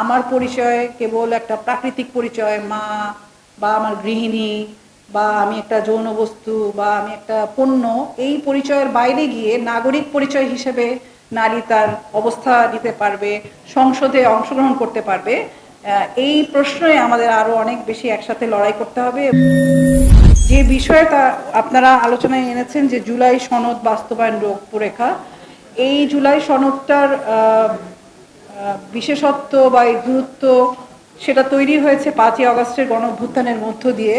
আমার পরিচয় কেবল একটা প্রাকৃতিক পরিচয়, মা বা আমার গৃহিণী বা আমি একটা যৌন বস্তু বা আমি একটা পণ্য। এই পরিচয়ের বাইরে গিয়ে নাগরিক পরিচয় হিসেবে নারী তার অবস্থা দিতে পারবে, সংসদে অংশগ্রহণ করতে পারবে। এই প্রশ্নে আমাদের আরও অনেক বেশি একসাথে লড়াই করতে হবে। যে বিষয়ে তা আপনারা আলোচনায় এনেছেন যে জুলাই সনদ বাস্তবায়ন রূপরেখা এই জুলাই সনদটার বিশেষত্ব বা এই গুরুত্ব সেটা তৈরি হয়েছে পাঁচই অগস্টের গণ অভ্যুত্থানের মধ্য দিয়ে।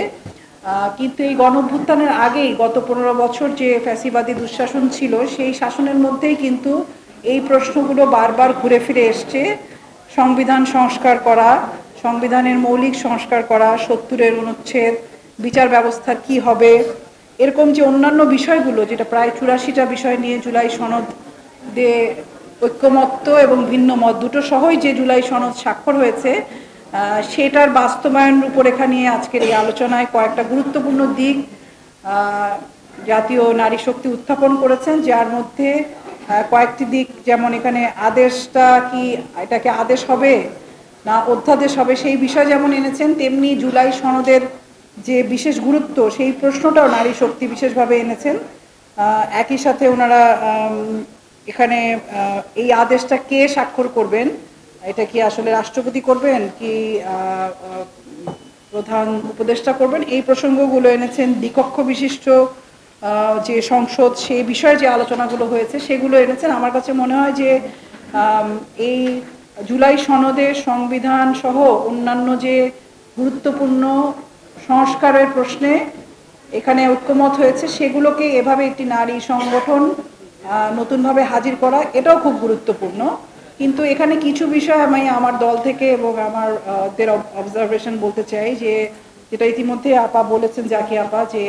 কিন্তু এই গণ অভ্যুত্থানের আগেই গত পনেরো বছর যে ফ্যাসিবাদী দুঃশাসন ছিল, সেই শাসনের মধ্যেই কিন্তু এই প্রশ্নগুলো বারবার ঘুরে ফিরে এসছে। সংবিধান সংস্কার করা, সংবিধানের মৌলিক সংস্কার করা, সত্তরের অনুচ্ছেদ, বিচার ব্যবস্থার কি হবে, এরকম যে অন্যান্য বিষয়গুলো, যেটা প্রায় চুরাশিটা বিষয় নিয়ে জুলাই সনদ দিয়ে ঐক্যমত্য এবং ভিন্ন মত, দুটো সহই যে জুলাই সনদ স্বাক্ষর হয়েছে সেটার বাস্তবায়ন রূপরেখা নিয়ে আজকের এই আলোচনায় কয়েকটা গুরুত্বপূর্ণ দিক জাতীয় নারী শক্তি উত্থাপন করেছেন, যার মধ্যে কয়েকটি দিক, যেমন এখানে আদেশটা কি এটাকে আদেশ হবে না অধ্যাদেশ হবে, সেই বিষয় যেমন এনেছেন, তেমনি জুলাই সনদের যে বিশেষ গুরুত্ব, সেই প্রশ্নটাও নারী শক্তি বিশেষভাবে এনেছেন। একই সাথে ওনারা এখানে এই আদেশটা কে স্বাক্ষর করবেন? এটা কি আসলে রাষ্ট্রপতি করবেন কি প্রধান উপদেষ্টা করবেন? এই প্রসঙ্গগুলো এনেছেন দ্বিকক্ষ বিশিষ্ট যে সংসদ, সেই বিষয়ে যে আলোচনাগুলো হয়েছে, সেগুলো এনেছেন। আমার কাছে মনে হয় যে এই জুলাই সনদে সংবিধান সহ অন্যান্য যে গুরুত্বপূর্ণ সংস্কারের প্রশ্নে এখানে ঐক্যমত হয়েছে, সেগুলোকে এভাবে একটি নারী সংগঠন নতুনভাবে হাজির করা, এটাও খুব গুরুত্বপূর্ণ। কিন্তু এখানে কিছু বিষয় আমি আমার দল থেকে এবং আমার দের অবজারভেশন বলতে চাই যে, যেটা ইতিমধ্যে আপা বলেছেন, জাকি আপা, যে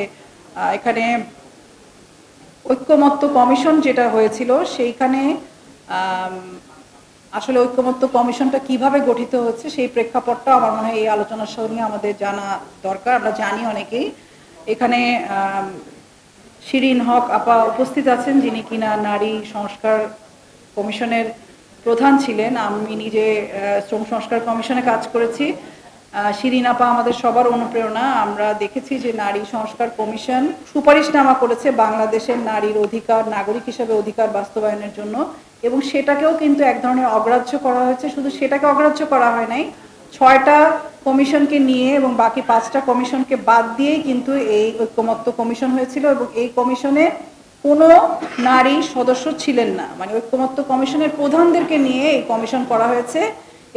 এখানে ঐক্যমত্য কমিশন যেটা হয়েছিল, সেইখানে আসলে ঐক্যমত্য কমিশনটা কীভাবে গঠিত হচ্ছে সেই প্রেক্ষাপটটা আমার মনে হয় এই আলোচনার সঙ্গে আমাদের জানা দরকার, আমরা জানি অনেকেই। এখানে শিরিন হক আপা উপস্থিত আছেন, যিনি কিনা নারী সংস্কার কমিশনের প্রধান ছিলেন। আমি নিজে শ্রম সংস্কার কমিশনে কাজ করেছি। শিরিন আপা আমাদের সবার অনুপ্রেরণা। আমরা দেখেছি যে নারী সংস্কার কমিশন সুপারিশনামা করেছে বাংলাদেশের নারীর অধিকার, নাগরিক হিসেবে অধিকার বাস্তবায়নের জন্য। এবং সেটাকেও কিন্তু এক ধরনের অগ্রাহ্য করা হয়েছে। শুধু সেটাকে অগ্রাহ্য করা হয় নাই ছয়টা কমিশনকে নিয়ে এবং বাকি পাঁচটা কমিশনকে বাদ দিয়েই কিন্তু এই ঐক্যমত্য কমিশন হয়েছিল এবং এই কমিশনে কোনো নারী সদস্য ছিলেন না। মানে ঐক্যমত্য কমিশনের প্রধানদেরকে নিয়ে এই কমিশন করা হয়েছে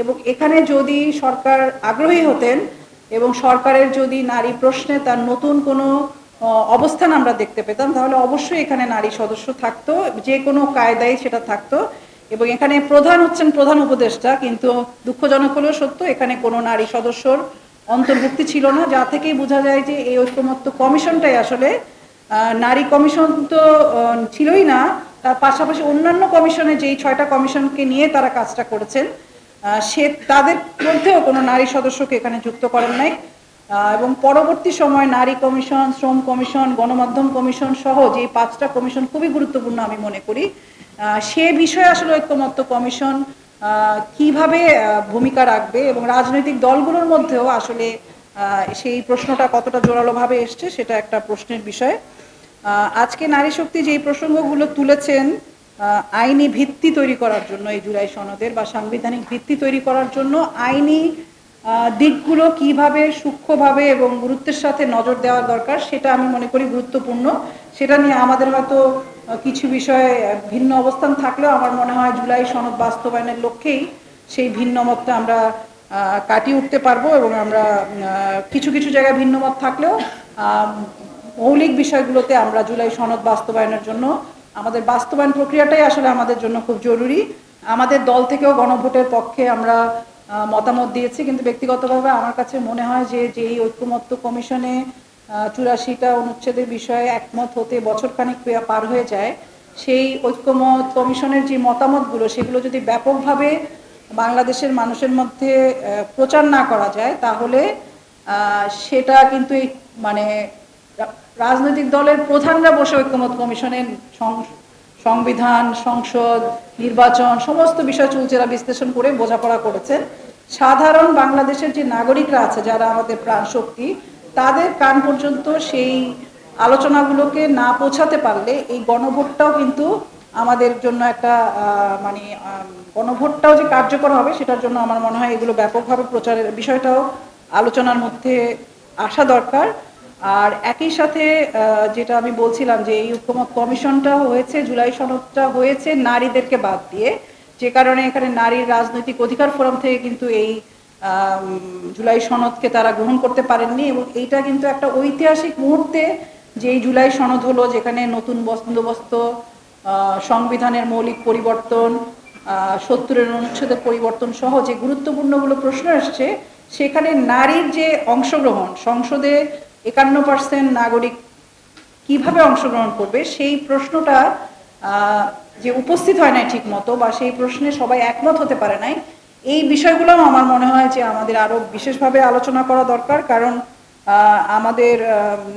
এবং এখানে যদি সরকার আগ্রহী হতেন এবং সরকারের যদি নারী প্রশ্নে তার নতুন কোনো অবস্থান আমরা দেখতে পেতাম, তাহলে অবশ্যই এখানে নারী সদস্য থাকতো, যে কোনো কায়দায় সেটা থাকতো। এবং এখানে প্রধান হচ্ছেন প্রধান উপদেষ্টা, কিন্তু দুঃখজনক হলেও সত্য, এখানে কোনো নারী সদস্যর অন্তর্ভুক্তি ছিল না, যা থেকেই বোঝা যায় যে এই ঐক্যমত্য কমিশনটাই আসলে নারী কমিশন তো ছিলই না, তার পাশাপাশি অন্যান্য কমিশনে যেই ছয়টা কমিশনকে নিয়ে তারা কাজটা করেছেন সে, তাদের মধ্যেও কোনো নারী সদস্যকে এখানে যুক্ত করেন নাই। এবং পরবর্তী সময় নারী কমিশন, শ্রম কমিশন, গণমাধ্যম কমিশন সহ যে পাঁচটা কমিশন খুবই গুরুত্বপূর্ণ আমি মনে করি। সে বিষয়ে আসলে ঐক্যমত্য কমিশন কীভাবে ভূমিকা রাখবে এবং রাজনৈতিক দলগুলোর মধ্যেও আসলে সেই প্রশ্নটা কতটা জোরালোভাবে এসছে সেটা একটা প্রশ্নের বিষয়। আজকে নারী শক্তি যেই প্রসঙ্গগুলো তুলেছেন আইনি ভিত্তি তৈরি করার জন্য এই জুলাই সনদের বা সাংবিধানিক ভিত্তি তৈরি করার জন্য আইনি দিকগুলো কীভাবে সূক্ষ্মভাবে এবং গুরুত্বের সাথে নজর দেওয়া দরকার, সেটা আমি মনে করি গুরুত্বপূর্ণ। সেটা নিয়ে আমাদের হয়তো কিছু বিষয়ে ভিন্ন অবস্থান থাকলেও আমার মনে হয় জুলাই সনদ বাস্তবায়নের লক্ষ্যেই সেই ভিন্ন মতটা আমরা কাটিয়ে উঠতে পারব এবং আমরা কিছু কিছু জায়গায় ভিন্ন মত থাকলেও মৌলিক বিষয়গুলোতে আমরা জুলাই সনদ বাস্তবায়নের জন্য, আমাদের বাস্তবায়ন প্রক্রিয়াটাই আসলে আমাদের জন্য খুব জরুরি। আমাদের দল থেকেও গণভোটের পক্ষে আমরা মতামত দিয়েছি, কিন্তু ব্যক্তিগতভাবে আমার কাছে মনে হয় যে যেই ঐক্যমত্য কমিশনে চুরাশিটা অনুচ্ছেদের বিষয়ে একমত হতে বছরখানিক পার হয়ে যায়। সেই ঐক্যমত কমিশনের যে মতামতগুলো, সেগুলো যদি ব্যাপকভাবে বাংলাদেশের মানুষের মধ্যে প্রচার না করা যায়, তাহলে সেটা কিন্তু এই মানে রাজনৈতিক দলের প্রধানরা বসে ঐক্যমত কমিশনের সংবিধান, সংসদ, নির্বাচন, সমস্ত বিষয় চুলচেরা বিশ্লেষণ করে বোঝাপড়া করেছেন। সাধারণ বাংলাদেশের যে নাগরিকরা আছে, যারা আমাদের প্রাণ শক্তি, তাদের কান পর্যন্ত সেই আলোচনাগুলোকে না পৌঁছাতে পারলে এই গণভোটটাও কিন্তু আমাদের জন্য একটা মানে গণভোটটাও যে কার্যকর হবে, সেটার জন্য আমার মনে হয় এগুলো ব্যাপকভাবে প্রচারের বিষয়টাও আলোচনার মধ্যে আসা দরকার। আর একই সাথে যেটা আমি বলছিলাম যে এই কমিশনটা হয়েছে, জুলাই সনদটা হয়েছে নারীদেরকে বাদ দিয়ে। যে কারণে এখানে নারীর রাজনৈতিক অধিকার ফোরাম থেকে কিন্তু এই জুলাই সনদকে তারা গ্রহণ করতে পারেননি এবং এইটা কিন্তু একটা ঐতিহাসিক মুহূর্তে যে এই জুলাই সনদ হলো, যেখানে নতুন বন্দোবস্ত সংবিধানের মৌলিক পরিবর্তন সত্তরের অনুচ্ছেদের পরিবর্তন সহ যে গুরুত্বপূর্ণগুলো প্রশ্ন আসছে, সেখানে নারীর যে অংশগ্রহণ, সংসদে একান্ন পার্সেন্ট নাগরিক কীভাবে অংশগ্রহণ করবে, সেই প্রশ্নটা যে উপস্থিত হয় নাই ঠিক মতো বা সেই প্রশ্নে সবাই একমত হতে পারে নাই, এই বিষয়গুলো আমার মনে হয় যে আমাদের আরও বিশেষভাবে আলোচনা করা দরকার। কারণ আমাদের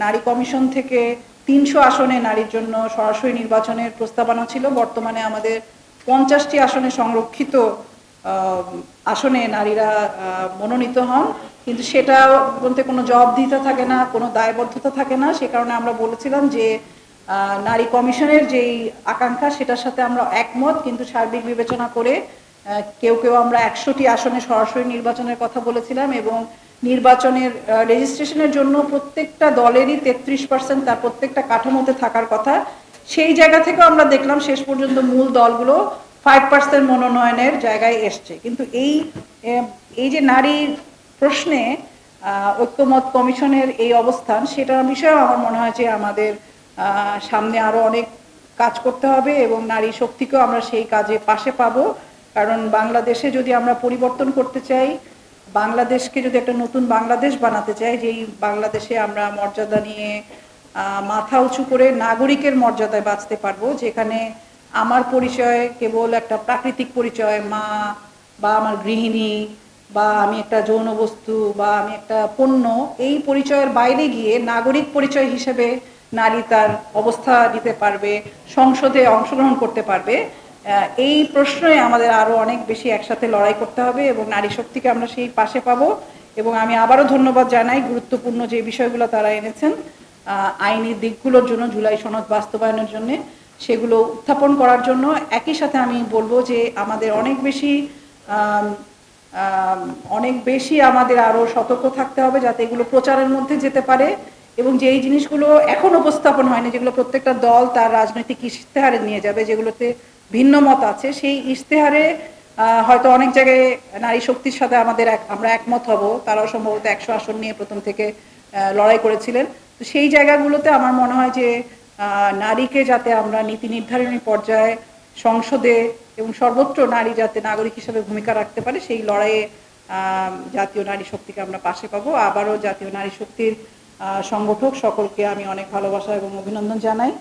নারী কমিশন থেকে তিনশো আসনে নারীর জন্য সরাসরি নির্বাচনের প্রস্তাবনা ছিল। বর্তমানে আমাদের পঞ্চাশটি আসনে সংরক্ষিত আসনে নারীরা মনোনীত হন। কিন্তু সেটা বলতে কোনো জবাবদিহিতা থাকে না, কোনো দায়বদ্ধতা থাকে না। সে কারণে আমরা বলেছিলাম যে নারী কমিশনের যেই আকাঙ্ক্ষা, সেটার সাথে আমরা একমত। কিন্তু সার্বিক বিবেচনা করে কেউ কেউ আমরা একশোটি আসনে সরাসরি নির্বাচনের কথা বলেছিলাম এবং নির্বাচনের রেজিস্ট্রেশনের জন্য প্রত্যেকটা দলেরই তেত্রিশ পার্সেন্ট তার প্রত্যেকটা কাঠামোতে থাকার কথা। সেই জায়গা থেকেও আমরা দেখলাম শেষ পর্যন্ত মূল দলগুলো ফাইভ পার্সেন্ট মনোনয়নের জায়গায় এসছে। কিন্তু এই এই যে নারী প্রশ্নে ঐক্যমত কমিশনের এই অবস্থান, সেটার বিষয়ে আমার মনে হয় যে আমাদের সামনে আরও অনেক কাজ করতে হবে এবং নারী শক্তিকেও আমরা সেই কাজে পাশে পাবো। কারণ বাংলাদেশে যদি আমরা পরিবর্তন করতে চাই, বাংলাদেশকে যদি একটা নতুন বাংলাদেশ বানাতে চাই, যেই বাংলাদেশে আমরা মর্যাদা নিয়ে মাথা উঁচু করে নাগরিকের মর্যাদায় বাঁচতে পারব, যেখানে আমার পরিচয় কেবল একটা প্রাকৃতিক পরিচয়, মা বা আমার গৃহিণী বা আমি একটা যৌন বস্তু বা আমি একটা পণ্য, এই পরিচয়ের বাইরে গিয়ে নাগরিক পরিচয় হিসেবে নারী তার অবস্থা দিতে পারবে, সংসদে অংশগ্রহণ করতে পারবে এই প্রশ্নে আমাদের আরও অনেক বেশি একসাথে লড়াই করতে হবে এবং নারী শক্তিকে আমরা সেই পাশে পাবো এবং আমি আবারও ধন্যবাদ জানাই গুরুত্বপূর্ণ যে বিষয়গুলো তারা এনেছেন আইনি দিকগুলোর জন্য, জুলাই সনদ বাস্তবায়নের জন্য, সেগুলো উত্থাপন করার জন্য। একই সাথে আমি বলব যে আমাদের অনেক বেশি অনেক বেশি আমাদের আরও সতর্ক থাকতে হবে যাতে এগুলো প্রচারের মধ্যে যেতে পারে এবং যেই জিনিসগুলো এখন উপস্থাপন হয়নি, যেগুলো প্রত্যেকটা দল তার রাজনৈতিক ইশতেহারে নিয়ে যাবে, যেগুলোতে ভিন্ন মত আছে, সেই ইশতেহারে হয়তো অনেক জায়গায় নারী শক্তির সাথে আমাদের এক- আমরা একমত হব। তারাও সম্ভবত একশো আসন নিয়ে প্রথম থেকে লড়াই করেছিলেন। তো সেই জায়গাগুলোতে আমার মনে হয় যে নারীকে যাতে আমরা নীতি নির্ধারণী পর্যায়ে সংসদে এবং সর্বোচ্চ নারী যাতে নাগরিক হিসেবে ভূমিকা রাখতে পারে, সেই লড়াইয়ে জাতীয় নারী শক্তিকে আমরা পাশে পাবো। আবারও জাতীয় নারী শক্তির সংগঠক সকলকে আমি অনেক ভালোবাসা এবং অভিনন্দন জানাই।